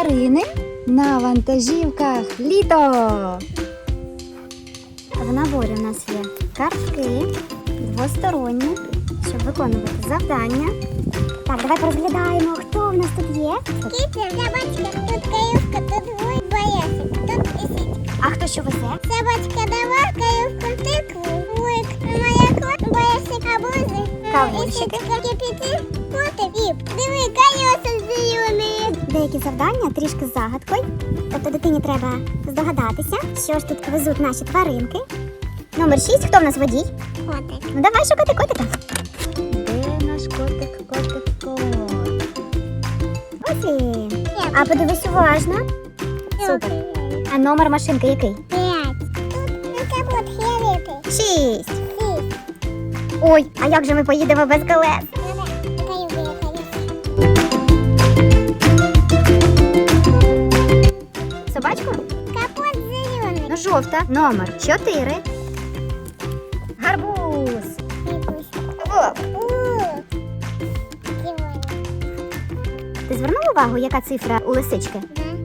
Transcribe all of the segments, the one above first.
Тварини на вантажівках. Літо. В наборі у нас є картки двосторонні, щоб виконувати завдання. Так, давай порозглядаємо, хто в нас тут є. Киця, собачка, тут каюшка, тут боясик, тут лисичка. А хто що везе? Собачка дала каюшку тикву, вуйк, молоко, боясик абузи, Кавунчики. лисичка кипятить, Деякі завдання трішки з загадкою. Тобто дитині треба здогадатися, що ж тут везуть наші тваринки. Номер 6. Хто в нас водій? Котик. Ну давай шукати котика. Де наш котик, котик, кот? Ось він. А подивись уважно. Супер. А номер машинки який? П'ять. Тут на. Шість. Шість. Ой, а як же ми поїдемо без колес? Ну, жовта. Номер 4. Гарбуз. Вовк. Ти звернув увагу, яка цифра у лисички?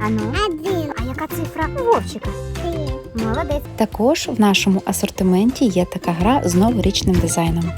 Ану. Один. А яка цифра у вовчика? Три. Молодець. Також в нашому асортименті є така гра з новорічним дизайном.